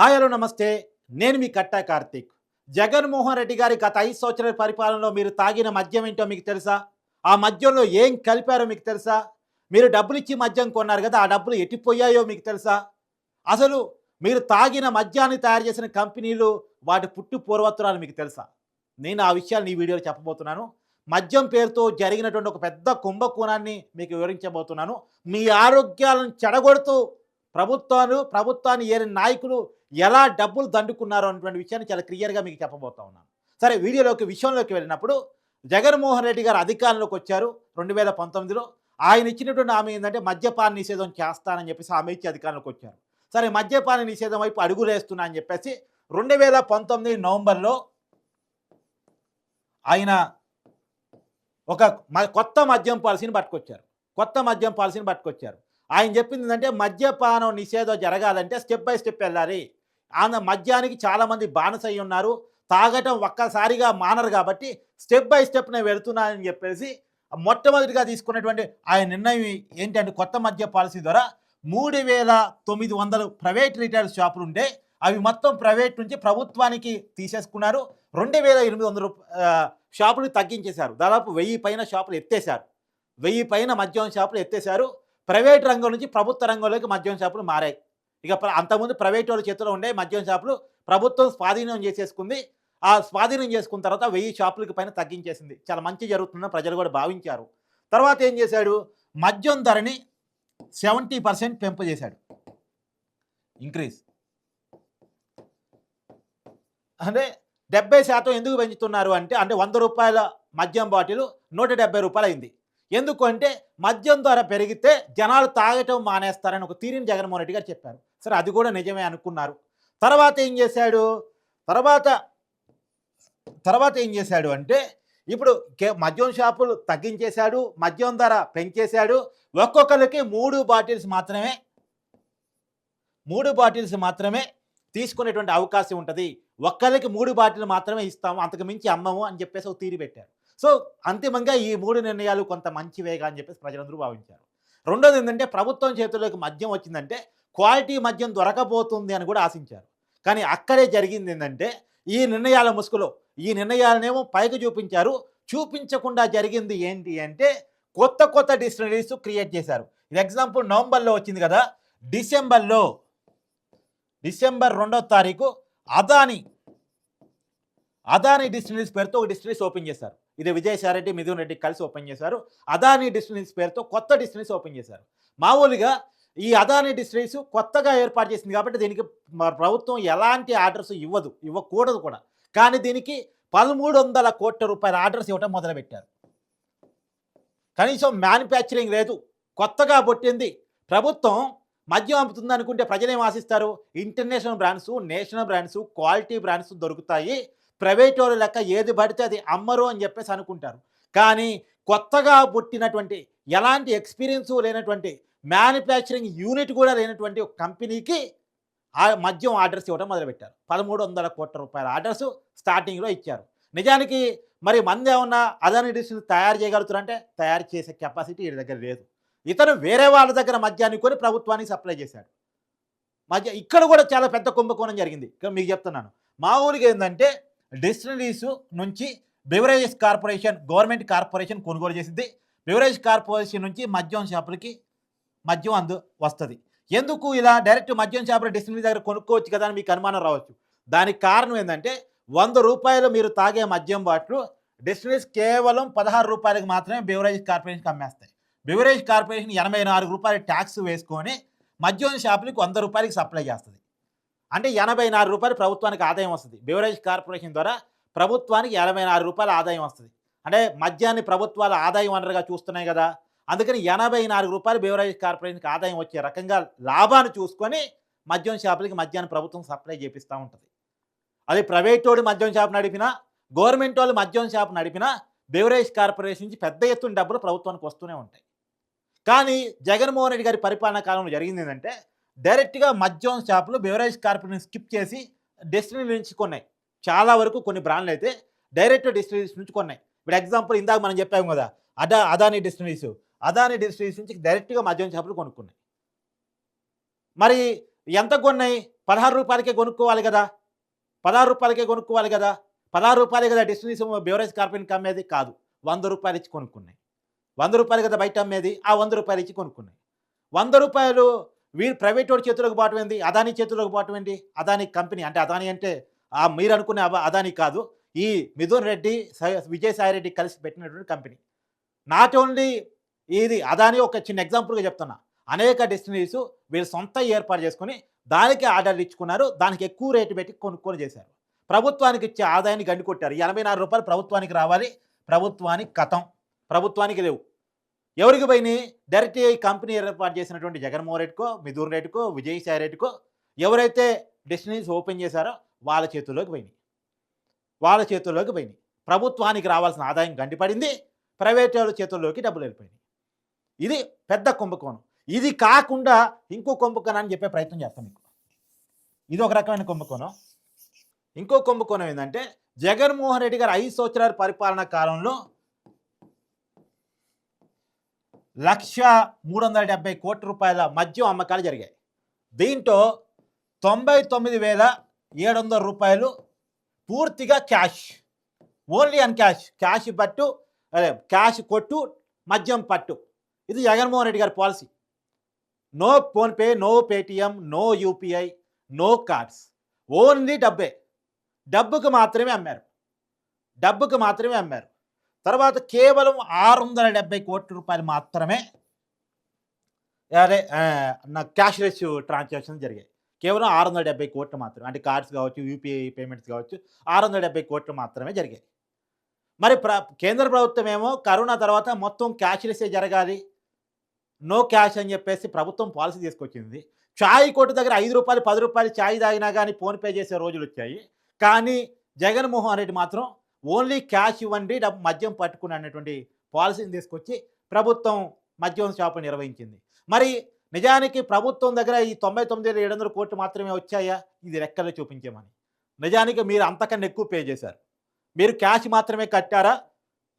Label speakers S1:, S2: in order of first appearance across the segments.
S1: Hi hello నమస్తే. నేను మీ కట్టా కార్తీక్. జగన్మోహన్ రెడ్డి గారి గత ఐదు సంవత్సరాల పరిపాలనలో మీరు తాగిన మద్యం ఏంటో మీకు తెలుసా? ఆ మద్యంలో ఏం కలిపారో మీకు తెలుసా? మీరు డబ్బులు ఇచ్చి మద్యం కొన్నారు కదా ఆ డబ్బులు ఎట్టిపోయాయో మీకు తెలుసా? అసలు మీరు తాగిన మద్యాన్ని తయారు చేసిన కంపెనీలు వాటి పుట్టు పూర్వత్రాలు మీకు తెలుసా? నేను ఆ విషయాలు ఈ వీడియోలో చెప్పబోతున్నాను. మద్యం పేరుతో జరిగినటువంటి ఒక పెద్ద కుంభకోణాన్ని మీకు వివరించబోతున్నాను. మీ ఆరోగ్యాలను చెడగొడుతూ ప్రభుత్వాలు ప్రభుత్వాన్ని ఏరిన నాయకులు ఎలా డబ్బులు దండుకున్నారో అనేటువంటి విషయాన్ని చాలా క్లియర్గా మీకు చెప్పబోతా ఉన్నాను. సరే వీడియోలోకి విషయంలోకి వెళ్ళినప్పుడు జగన్మోహన్ రెడ్డి గారు అధికారంలోకి వచ్చారు రెండు వేల పంతొమ్మిదిలో. ఆయన ఇచ్చినటువంటి హామీ ఏంటంటే మద్యపాన నిషేధం చేస్తానని చెప్పేసి హామీ ఇచ్చి అధికారంలోకి వచ్చారు. సరే మద్యపాన నిషేధం వైపు అడుగులు అని చెప్పేసి రెండు వేల పంతొమ్మిది నవంబర్లో ఆయన ఒక మ- కొత్త మద్యం పాలసీని పట్టుకొచ్చారు. కొత్త మద్యం పాలసీని పట్టుకొచ్చారు. ఆయన చెప్పింది ఏంటంటే మద్యపానం నిషేధం జరగాలంటే స్టెప్ బై స్టెప్ వెళ్ళాలి. ఆమె మద్యానికి చాలామంది బానిసై ఉన్నారు. తాగటం ఒక్కసారిగా మానరు కాబట్టి స్టెప్ బై స్టెప్ నేను వెళుతున్నానని చెప్పేసి మొట్టమొదటిగా తీసుకున్నటువంటి ఆయన నిర్ణయం ఏంటంటే కొత్త మద్య పాలసీ ద్వారా మూడు వేల తొమ్మిది వందలు ప్రైవేట్ రిటైల్ షాపులు ఉండే. అవి మొత్తం ప్రైవేట్ నుంచి ప్రభుత్వానికి తీసేసుకున్నారు. రెండు వేల ఎనిమిది వందల షాపులు తగ్గించేశారు. దాదాపు వెయ్యి పైన షాపులు ఎత్తేశారు. వెయ్యి పైన మద్యం షాపులు ఎత్తేశారు. ప్రైవేట్ రంగం నుంచి ప్రభుత్వ రంగంలోకి మద్యం షాపులు మారాయి. ఇక అంతకుముందు ప్రైవేట్ వాళ్ళ చేతిలో ఉండే మద్యం షాపులు ప్రభుత్వం స్వాధీనం చేసేసుకుంది. ఆ స్వాధీనం చేసుకున్న తర్వాత వెయ్యి షాపులకి పైన తగ్గించేసింది. చాలా మంచి జరుగుతుందని ప్రజలు కూడా భావించారు. తర్వాత ఏం చేశాడు? మద్యం ధరని సెవెంటీ పర్సెంట్ పెంపు చేశాడు. ఇంక్రీజ్. అంటే డెబ్బై శాతం ఎందుకు పెంచుతున్నారు అంటే అంటే వంద రూపాయల మద్యం బాటిల్ నూట డెబ్బై రూపాయలు అయింది ఎందుకు అంటే మద్యం ధర పెరిగితే జనాలు తాగటం మానేస్తారని ఒక తీరిని జగన్మోహన్ రెడ్డి గారు చెప్పారు. సరే అది కూడా నిజమే అనుకున్నారు. తర్వాత ఏం చేశాడు? తర్వాత తర్వాత ఏం చేశాడు అంటే ఇప్పుడు కే- మద్యం షాపులు తగ్గించేశాడు మద్యం ధర పెంచేశాడు. ఒక్కొక్కరికి మూడు బాటిల్స్ మాత్రమే మూడు బాటిల్స్ మాత్రమే తీసుకునేటువంటి అవకాశం ఉంటుంది. ఒక్కరికి మూడు బాటిల్ మాత్రమే ఇస్తాము అంతకు మించి అమ్మము అని చెప్పేసి ఒక తీరి పెట్టారు. సో అంతిమంగా ఈ మూడు నిర్ణయాలు కొంత మంచివేగా అని చెప్పేసి ప్రజలందరూ భావించారు. రెండోది ఏంటంటే ప్రభుత్వం చేతుల్లోకి మద్యం వచ్చిందంటే క్వాలిటీ మద్యం దొరకబోతుంది అని కూడా ఆశించారు. కానీ అక్కడే జరిగింది ఏంటంటే ఈ నిర్ణయాల ముసుగులో ఈ నిర్ణయాలనేమో పైకి చూపించారు. చూపించకుండా జరిగింది ఏంటి అంటే కొత్త కొత్త డిస్టిలరీస్ క్రియేట్ చేశారు. ఇది ఎగ్జాంపుల్ నవంబర్లో వచ్చింది కదా డిసెంబర్లో డిసెంబర్ రెండో తారీఖు అదాని అదాని డిస్టిలరీస్ పేరుతో ఒక డిస్టిలరీస్ ఓపెన్ చేశారు. ఇది విజయసాయిరెడ్డి మిథున్ రెడ్డి కలిసి ఓపెన్ చేశారు. అదాని డిస్టిలరీస్ పేరుతో కొత్త డిస్టిలరీస్ ఓపెన్ చేశారు. మామూలుగా ఈ అదానీ డిస్ట్రీస్ కొత్తగా ఏర్పాటు చేసింది కాబట్టి దీనికి ప్రభుత్వం ఎలాంటి ఆర్డర్స్ ఇవ్వదు ఇవ్వకూడదు కూడా. కానీ దీనికి పదమూడు వందల కోట్ల రూపాయల ఆర్డర్స్ ఇవ్వటం మొదలుపెట్టారు. కనీసం మ్యానుఫ్యాక్చరింగ్ లేదు కొత్తగా పుట్టింది. ప్రభుత్వం మద్యం అమ్ముతుంది అనుకుంటే ప్రజలు ఏం ఆశిస్తారు? International brands national brands quality brands దొరుకుతాయి. ప్రైవేట్ వాళ్ళు లెక్క ఏది పడితే అది అమ్మరు అని చెప్పేసి అనుకుంటారు. కానీ కొత్తగా పుట్టినటువంటి ఎలాంటి ఎక్స్పీరియన్స్ లేనటువంటి మ్యానుఫ్యాక్చరింగ్ యూనిట్ కూడా లేనటువంటి ఒక కంపెనీకి ఆ మద్యం ఆర్డర్స్ ఇవ్వడం మొదలుపెట్టారు. పదమూడు వందల కోట్ల రూపాయల ఆర్డర్స్ స్టార్టింగ్లో ఇచ్చారు. నిజానికి మరి మంది ఏమన్నా అదాని డిస్ట్రిక్ట్ తయారు చేయగలుగుతారంటే తయారు చేసే కెపాసిటీ వీడి దగ్గర లేదు. ఇతను వేరే వాళ్ళ దగ్గర మద్యాన్ని కొని ప్రభుత్వానికి సప్లై చేశాడు. మద్య ఇక్కడ కూడా చాలా పెద్ద కుంభకోణం జరిగింది. ఇక్కడ మీకు చెప్తున్నాను. మామూలుగా ఏంటంటే డిస్టిలరీస్ నుంచి బెవరేజెస్ కార్పొరేషన్ గవర్నమెంట్ కార్పొరేషన్ కొనుగోలు చేసింది. బెవరేజ్ కార్పొరేషన్ నుంచి మద్యం షాపులకి మద్యం అందు వస్తుంది. ఎందుకు ఇలా డైరెక్ట్ మద్యం చేపలు డిస్టినరీ దగ్గర కొనుక్కోవచ్చు కదా అని మీకు అనుమానం రావచ్చు. దానికి కారణం ఏంటంటే వంద రూపాయలు మీరు తాగే మద్యం బాట్లు డిస్టినరీస్ కేవలం పదహారు రూపాయలకు మాత్రమే బెవరేజ్ కార్పొరేషన్కి అమ్మేస్తాయి. బెవరేజ్ కార్పొరేషన్ ఎనభై నాలుగు రూపాయలు ట్యాక్స్ వేసుకొని మద్యం షాపులకు వంద రూపాయలకి సప్లై చేస్తుంది. అంటే ఎనభై నాలుగు రూపాయలు ప్రభుత్వానికి ఆదాయం వస్తుంది. బెవరేజ్ కార్పొరేషన్ ద్వారా ప్రభుత్వానికి ఎనభై నాలుగు రూపాయల ఆదాయం వస్తుంది. అంటే మద్యాన్ని ప్రభుత్వాల ఆదాయం వనరుగా చూస్తున్నాయి కదా. అందుకని ఎనభై నాలుగు రూపాయలు బేవరేజ్ కార్పొరేషన్కి ఆదాయం వచ్చే రకంగా లాభాన్ని చూసుకొని మద్యం షాపులకి మద్యాన్ని ప్రభుత్వం సప్లై చేపిస్తూ ఉంటుంది. అది ప్రైవేట్ వాడు మద్యం షాప్ నడిపినా గవర్నమెంట్ వాళ్ళు మద్యం షాప్ నడిపినా బెవరేజ్ కార్పొరేషన్ నుంచి పెద్ద ఎత్తున డబ్బులు ప్రభుత్వానికి వస్తూనే ఉంటాయి. కానీ జగన్మోహన్ రెడ్డి గారి పరిపాలనా కాలంలో జరిగింది ఏంటంటే డైరెక్ట్గా మద్యం షాపులు బెవరేజ్ కార్పొరేషన్ స్కిప్ చేసి డెస్టినీ నుంచి కొన్నాయి. చాలా వరకు కొన్ని బ్రాండ్లు అయితే డైరెక్ట్ డిస్టిలరీస్ నుంచి కొన్నాయి. ఇప్పుడు ఎగ్జాంపుల్ ఇందాక మనం చెప్పాము కదా అదా అదాని డిస్టిలరీస్ అదాని డిస్ట్రీస్ నుంచి డైరెక్ట్గా మద్యం చేపలు కొనుక్కున్నాయి. మరి ఎంత కొన్నాయి? పదహారు రూపాయలకే కొనుక్కోవాలి కదా. పదహారు రూపాయలకే కొనుక్కోవాలి కదా. పదహారు రూపాయలే కదా డిస్ట్రీస్ బెవరేజ్ కార్పొరేట్ అమ్మేది కాదు. వంద రూపాయలు ఇచ్చి కొనుక్కున్నాయి. వంద రూపాయలు కదా బయట అమ్మేది? ఆ వంద రూపాయలు ఇచ్చి కొనుక్కున్నాయి. వంద రూపాయలు వీరు ప్రైవేట్ వాడి చేతులకు పోవటం అదాని చేతులకు పోవటమేంటి అదాని కంపెనీ అంటే అదాని అంటే ఆ మీరు అనుకునే అదాని కాదు. ఈ మిథున్ రెడ్డి స- విజయసాయి రెడ్డి కలిసి పెట్టినటువంటి కంపెనీ. నాట్ ఓన్లీ ఇది అదాని ఒక చిన్న ఎగ్జాంపుల్గా చెప్తున్నా. అనేక డెస్టినీస్ వీళ్ళు సొంత ఏర్పాటు చేసుకుని దానికి ఆర్డర్లు ఇచ్చుకున్నారు. దానికి ఎక్కువ రేటు పెట్టి కొనుక్కొని చేశారు. ప్రభుత్వానికి ఇచ్చే ఆదాయాన్ని గండి కొట్టారు. ఎనభై నాలుగు రూపాయలు ప్రభుత్వానికి రావాలి. ప్రభుత్వానికి కథం. ప్రభుత్వానికి లేవు. ఎవరికి పోయినాయి? డైరెక్ట్ ఈ కంపెనీ ఏర్పాటు చేసినటువంటి జగన్మోహన్ రెడ్డికో మిథున్ రెడ్డికో విజయసాయి రెడ్డికో ఎవరైతే డెస్టినీస్ ఓపెన్ చేశారో వాళ్ళ చేతుల్లోకి పోయినాయి. వాళ్ళ చేతుల్లోకి పోయినాయి. ప్రభుత్వానికి రావాల్సిన ఆదాయం గండిపడింది. ప్రైవేట్ వాళ్ళ చేతుల్లోకి డబ్బులు వెళ్ళిపోయినాయి. ఇది పెద్ద కుంభకోణం. ఇది కాకుండా ఇంకో కుంభకోణం అని చెప్పే ప్రయత్నం చేస్తాం మీకు. ఇది ఒక రకమైన కుంభకోణం. ఇంకో కుంభకోణం ఏంటంటే జగన్మోహన్ రెడ్డి గారు ఐదు సంవత్సరాల పరిపాలనా కాలంలో లక్ష మూడు వందల డెబ్బై కోట్ల రూపాయల మద్యం అమ్మకాలు జరిగాయి. దీంట్లో తొంభై తొమ్మిది వేల ఏడు వందల రూపాయలు పూర్తిగా cash. Only on cash. Cash పట్టు అదే క్యాష్ కొట్టు మద్యం పట్టు. ఇది జగన్మోహన్ రెడ్డి గారి policy. No PhonePe no Paytm no UPI no cards. Only డబ్బే. డబ్బుకు మాత్రమే అమ్మారు. డబ్బుకు మాత్రమే అమ్మారు. తర్వాత కేవలం ఆరు వందల డెబ్బై కోట్ల రూపాయలు మాత్రమే అదే నా క్యాష్లెస్ ట్రాన్సాక్షన్ జరిగాయి. కేవలం ఆరు వందల డెబ్బై కోట్లు మాత్రమే. అంటే కార్డ్స్ కావచ్చు యూపీఐ పేమెంట్స్ కావచ్చు ఆరు వందల డెబ్బై కోట్లు మాత్రమే జరిగాయి. మరి ప్ర కేంద్ర ప్రభుత్వం ఏమో కరోనా తర్వాత మొత్తం క్యాష్లెస్సే జరగాలి. నో క్యాష్ అని చెప్పేసి ప్రభుత్వం పాలసీ తీసుకొచ్చింది. ఛాయ్ కొట్టు దగ్గర ఐదు రూపాయలు పది రూపాయలు ఛాయ్ తాగినా కానీ ఫోన్పే చేసే రోజులు వచ్చాయి. కానీ జగన్మోహన్ రెడ్డి మాత్రం ఓన్లీ క్యాష్ ఇవ్వండి డబ్బు మద్యం పట్టుకుని అనేటువంటి పాలసీని తీసుకొచ్చి ప్రభుత్వం మద్యం షాపు నిర్వహించింది. మరి నిజానికి ప్రభుత్వం దగ్గర ఈ తొంభై తొమ్మిది వేల ఏడు వందల కోట్లు మాత్రమే వచ్చాయా? ఇది రెక్కలు చూపించమని. నిజానికి మీరు అంతకన్నా ఎక్కువ పే చేశారు. మీరు క్యాష్ మాత్రమే కట్టారా?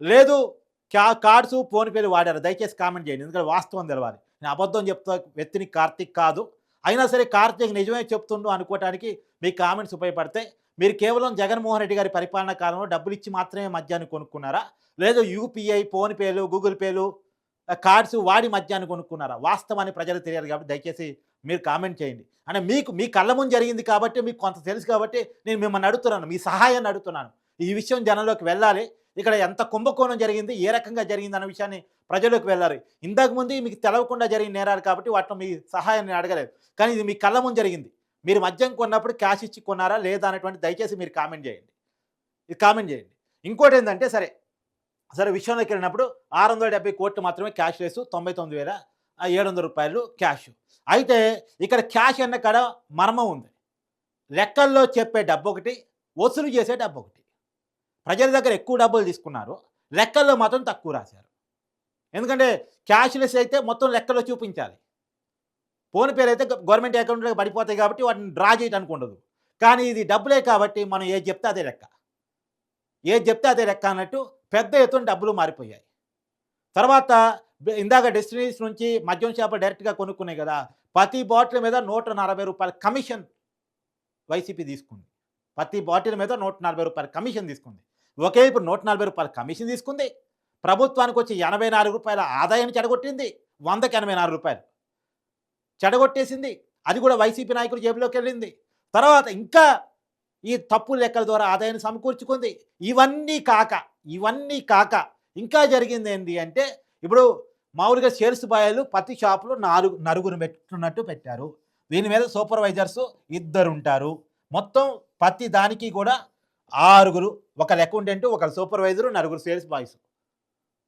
S1: లేదు క్యా కార్డ్స్ ఫోన్పేలు వాడారు. దయచేసి కామెంట్ చేయండి. ఎందుకంటే వాస్తవం తెలవాలి. నేను అబద్ధం చెప్తా వ్యక్తిని కార్తీక్ కాదు. అయినా సరే కార్తీక్ నిజమే చెప్తుండు అనుకోవడానికి మీ కామెంట్స్ ఉపయోగపడతాయి. మీరు కేవలం జగన్మోహన్ రెడ్డి గారి పరిపాలనా కాలంలో డబ్బులు ఇచ్చి మాత్రమే మద్యాన్ని కొనుక్కున్నారా? లేదా యూపీఐ ఫోన్పేలు గూగుల్ పేలు కార్డ్స్ వాడి మద్యాన్ని కొనుక్కున్నారా? వాస్తవాన్ని ప్రజలు తెలియాలి కాబట్టి దయచేసి మీరు కామెంట్ చేయండి. అంటే మీకు మీ కళ్ళ ముందు జరిగింది కాబట్టి మీకు కొంత తెలుసు కాబట్టి నేను మిమ్మల్ని అడుగుతున్నాను. మీ సహాయాన్ని అడుగుతున్నాను. ఈ విషయం జనంలోకి వెళ్ళాలి. ఇక్కడ ఎంత కుంభకోణం జరిగింది ఏ రకంగా జరిగింది అన్న విషయాన్ని ప్రజలకు వెళ్ళారు ఇంతకు ముందు మీకు తెలవకుండా జరిగిన నేరాలు కాబట్టి వాటిలో మీ సహాయాన్ని అడగలేదు. కానీ ఇది మీ కళ్ళ ముందు జరిగింది. మీరు మద్యం కొన్నప్పుడు క్యాష్ ఇచ్చి కొన్నారా లేదా అనేటువంటి దయచేసి మీరు కామెంట్ చేయండి. ఇది కామెంట్ చేయండి. ఇంకోటి ఏంటంటే సరే సరే విషయంలోకి వెళ్ళినప్పుడు ఆరు వందల డెబ్బై కోట్లు మాత్రమే క్యాష్ లేసు తొంభై తొమ్మిది వేల ఏడు వందల రూపాయలు క్యాష్. అయితే ఇక్కడ క్యాష్ అన్న కాడ మర్మం ఉంది. లెక్కల్లో చెప్పే డబ్బు ఒకటి వసూలు చేసే డబ్బు ఒకటి. ప్రజల దగ్గర ఎక్కువ డబ్బులు తీసుకున్నారు. లెక్కల్లో మాత్రం తక్కువ రాశారు. ఎందుకంటే క్యాష్లెస్ అయితే మొత్తం లెక్కలో చూపించాలి. ఫోన్ పేరు అయితే గవర్నమెంట్ అకౌంట్లో పడిపోతాయి కాబట్టి వాటిని డ్రా చేయడానికి ఉండదు. కానీ ఇది డబ్బులే కాబట్టి మనం ఏది చెప్తే అదే లెక్క. ఏది చెప్తే అదే లెక్క అన్నట్టు పెద్ద ఎత్తున డబ్బులు మారిపోయాయి. తర్వాత ఇందాక డెస్టినీస్ నుంచి మద్యం చేప డైరెక్ట్గా కొనుక్కున్నాయి కదా ప్రతి బాటిల్ మీద నూట నలభై రూపాయల కమిషన్ వైసీపీ తీసుకుంది. ప్రతి బాటిల్ మీద నూట నలభై రూపాయల కమిషన్ తీసుకుంది. ఒకే ఇప్పుడు నూట నలభై రూపాయల కమిషన్ తీసుకుంది. ప్రభుత్వానికి వచ్చి ఎనభై నాలుగు రూపాయల ఆదాయాన్ని చెడగొట్టింది. వందకి ఎనభై నాలుగు రూపాయలు చెడగొట్టేసింది. అది కూడా వైసీపీ నాయకులు జేబులోకి వెళ్ళింది. తర్వాత ఇంకా ఈ తప్పు లెక్కల ద్వారా ఆదాయాన్ని సమకూర్చుకుంది. ఇవన్నీ కాక ఇవన్నీ కాక ఇంకా జరిగింది ఏంటి అంటే ఇప్పుడు మామూలుగా షేర్స్ బాయలు ప్రతి షాపులో నాలుగు నలుగురు పెట్టున్నట్టు పెట్టారు. దీని మీద సూపర్వైజర్స్ ఇద్దరు ఉంటారు మొత్తం ప్రతి దానికి కూడా ఆరుగురు ఒకరు అకౌంటెంట్ ఒకరు సూపర్వైజరు నలుగురు సేల్స్ బాయ్స్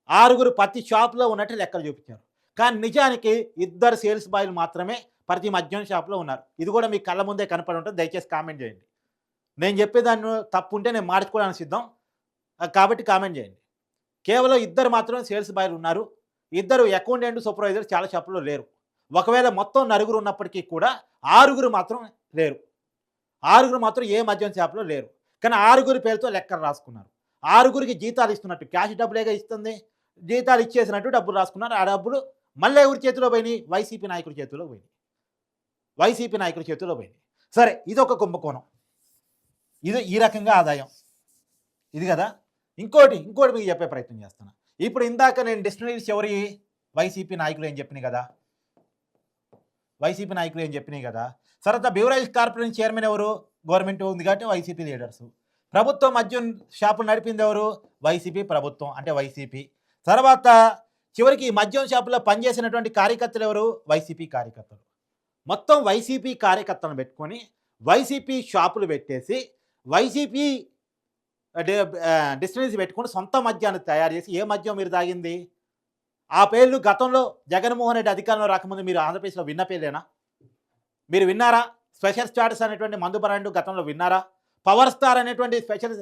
S1: ఆరుగురు ప్రతి షాప్లో ఉన్నట్టు లెక్కలు చూపించారు. కానీ నిజానికి ఇద్దరు సేల్స్ బాయ్లు మాత్రమే ప్రతి మద్యం షాప్లో ఉన్నారు. ఇది కూడా మీ కళ్ళ ముందే కనపడి ఉంటుంది. దయచేసి కామెంట్ చేయండి. నేను చెప్పేదాన్ని తప్పు ఉంటే నేను మార్చుకోవడానికి సిద్ధం. కాబట్టి కామెంట్ చేయండి. కేవలం ఇద్దరు మాత్రమే సేల్స్ బాయ్లు ఉన్నారు. ఇద్దరు అకౌంటెంట్ సూపర్వైజర్ చాలా షాపులో లేరు. ఒకవేళ మొత్తం నలుగురు ఉన్నప్పటికీ కూడా ఆరుగురు మాత్రం లేరు. ఆరుగురు మాత్రం ఏ మద్యం షాపులో లేరు. కానీ ఆరుగురి పేరుతో లెక్కలు రాసుకున్నారు. ఆరుగురికి జీతాలు ఇస్తున్నట్టు క్యాష్ డబ్బులేగా ఇస్తుంది. జీతాలు ఇచ్చేసినట్టు డబ్బులు రాసుకున్నారు. ఆ డబ్బులు మళ్ళీ ఎవరి చేతిలో పోయినాయి? వైసీపీ నాయకుడి చేతిలో పోయినాయి. వైసీపీ నాయకుడి చేతిలో పోయినాయి. సరే ఇది ఒక కుంభకోణం. ఇది ఈ రకంగా ఆదాయం. ఇది కదా? ఇంకోటి ఇంకోటి మీకు చెప్పే ప్రయత్నం చేస్తాను ఇప్పుడు ఇందాక నేను డిస్టినరీస్ ఎవరి వైసీపీ నాయకులు ఏం చెప్పినాయి కదా? వైసీపీ నాయకులు ఏం చెప్పినాయి కదా? తర్వాత బెవరేజ్ కార్పొరేషన్ చైర్మన్ ఎవరు? గవర్నమెంట్ ఉంది కాబట్టి వైసీపీ లీడర్స్. ప్రభుత్వం మద్యం షాపులు నడిపింది ఎవరు? వైసీపీ ప్రభుత్వం అంటే వైసీపీ. తర్వాత చివరికి మద్యం షాపులో పనిచేసినటువంటి కార్యకర్తలు ఎవరు? వైసీపీ కార్యకర్తలు. మొత్తం వైసీపీ కార్యకర్తలను పెట్టుకొని వైసీపీ షాపులు పెట్టేసి వైసీపీ డిస్టెన్స్ పెట్టుకొని సొంత మద్యాన్ని తయారు చేసి ఏ మద్యం మీరు తాగింది? ఆ పేర్లు గతంలో జగన్మోహన్ రెడ్డి అధికారంలో రాకముందు మీరు ఆంధ్రప్రదేశ్లో విన్న పేర్లేనా? మీరు విన్నారా? స్పెషల్ స్టాటస్ అనేటువంటి మందు బ్రాండ్ గతంలో విన్నారా? పవర్ స్టార్ అనేటువంటి స్పెషల్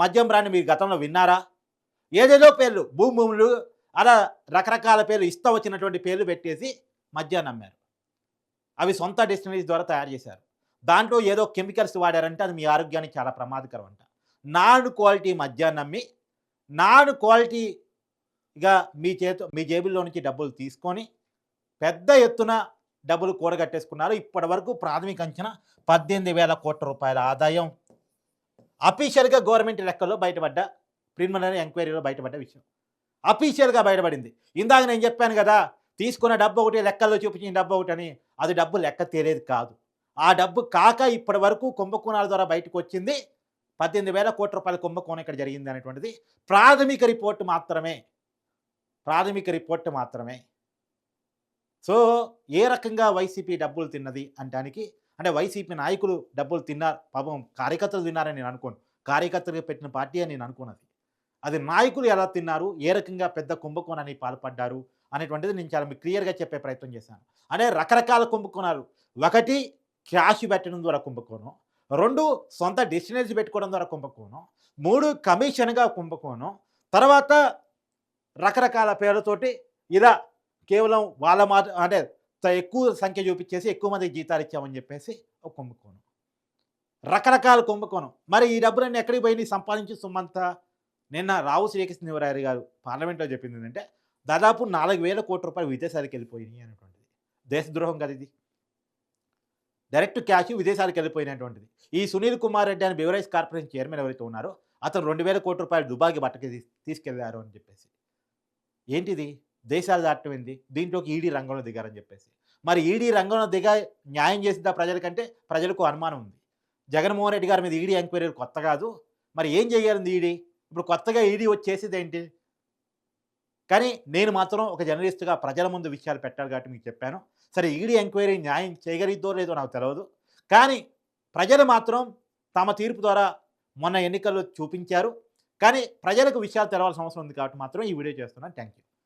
S1: మద్యం బ్రాండ్ మీరు గతంలో విన్నారా? ఏదేదో పేర్లు భూమి భూములు అలా రకరకాల పేర్లు ఇస్తా వచ్చినటువంటి పేర్లు పెట్టేసి మద్యాన్ని అమ్మారు. అవి సొంత డెస్టినరీస్ ద్వారా తయారు చేశారు. దాంట్లో ఏదో కెమికల్స్ వాడారంటే అది మీ ఆరోగ్యానికి చాలా ప్రమాదకరం అంట నాన్ క్వాలిటీ మద్యాన్ని అమ్మి నాన్ క్వాలిటీగా మీ చేతు మీ జేబుల్లో నుంచి డబ్బులు తీసుకొని పెద్ద ఎత్తున డబ్బులు కూడగట్టేసుకున్నారు. ఇప్పటి వరకు ప్రాథమిక అంచనా పద్దెనిమిది వేల కోట్ల రూపాయల ఆదాయం. అఫీషియల్గా గవర్నమెంట్ లెక్కల్లో బయటపడ్డ ప్రిలిమినరీ ఎంక్వైరీలో బయటపడ్డ విషయం. అఫీషియల్గా బయటపడింది. ఇందాక నేను చెప్పాను కదా తీసుకున్న డబ్బు ఒకటి లెక్కల్లో చూపించిన డబ్బు ఒకటి అని అది డబ్బు లెక్క తెలియదు కాదు. ఆ డబ్బు కాక ఇప్పటి వరకు కుంభకోణాల ద్వారా బయటకు వచ్చింది పద్దెనిమిది వేల కోట్ల రూపాయల కుంభకోణం ఇక్కడ జరిగింది అనేటువంటిది. ప్రాథమిక రిపోర్ట్ మాత్రమే. ప్రాథమిక రిపోర్ట్ మాత్రమే. సో ఏ రకంగా వైసీపీ డబ్బులు తిన్నది అంటానికి అంటే వైసీపీ నాయకులు డబ్బులు తిన్నారు పాపం కార్యకర్తలు తిన్నారని నేను అనుకోను. కార్యకర్తలు పెట్టిన పార్టీ అని నేను అనుకున్నది అది. నాయకులు ఎలా తిన్నారు ఏ రకంగా పెద్ద కుంభకోణానికి పాల్పడ్డారు అనేటువంటిది నేను చాలా మీకు క్లియర్గా చెప్పే ప్రయత్నం చేశాను. అనే రకరకాల కుంభకోణాలు. ఒకటి క్యాష్ పెట్టడం ద్వారా కుంభకోణం. రెండు సొంత డెస్టినేషన్ పెట్టుకోవడం ద్వారా కుంభకోణం. మూడు కమిషన్గా కుంభకోణం. తర్వాత రకరకాల పేర్లతోటి ఇలా కేవలం వాళ్ళ మాట అంటే ఎక్కువ సంఖ్య చూపించేసి ఎక్కువ మందికి జీతాలు ఇచ్చామని చెప్పేసి ఒక కుంభకోణం. రకరకాల కుంభకోణం. మరి ఈ డబ్బులన్నీ ఎక్కడికి పోయి సంపాదించి సొమ్మంతా? నిన్న రావు శ్రీకృష్ణదేవరాయలు గారు పార్లమెంట్లో చెప్పింది ఏంటంటే దాదాపు నాలుగు వేల కోట్ల రూపాయలు విదేశాలకు వెళ్ళిపోయినాయి అనేటువంటిది. దేశద్రోహం కదా ఇది. డైరెక్ట్ క్యాష్ విదేశాలకు వెళ్ళిపోయినటువంటిది ఈ సునీల్ కుమార్ రెడ్డి అని బెవరేజ్ కార్పొరేషన్ చైర్మన్ ఎవరైతే ఉన్నారో అతను రెండు వేల కోట్ల రూపాయలు దుబాయ్కి బట్టకి తీసుకెళ్ళారు అని చెప్పేసి. ఏంటిది? దేశాలు దాటమైంది దీంట్లోకి ఈడీ రంగంలో దిగారని చెప్పేసి. మరి ఈడీ రంగంలో దిగా న్యాయం చేసిందా ప్రజలకంటే ప్రజలకు అనుమానం ఉంది. జగన్మోహన్ రెడ్డి గారి మీద ఈడీ ఎంక్వైరీలు కొత్త కాదు. మరి ఏం చేయాలి ఈడీ? ఇప్పుడు కొత్తగా ఈడీ వచ్చేసేది ఏంటి? కానీ నేను మాత్రం ఒక జర్నలిస్ట్గా ప్రజల ముందు విషయాలు పెట్టాలి కాబట్టి మీకు చెప్పాను. సరే ఈడీ ఎంక్వైరీ న్యాయం చేయగలిగిద్దో లేదో నాకు తెలియదు కానీ ప్రజలు మాత్రం తమ తీర్పు ద్వారా మొన్న ఎన్నికల్లో చూపించారు. కానీ ప్రజలకు విషయాలు తెలవాల్సిన అవసరం ఉంది కాబట్టి మాత్రం ఈ వీడియో చేస్తున్నాను. Thank you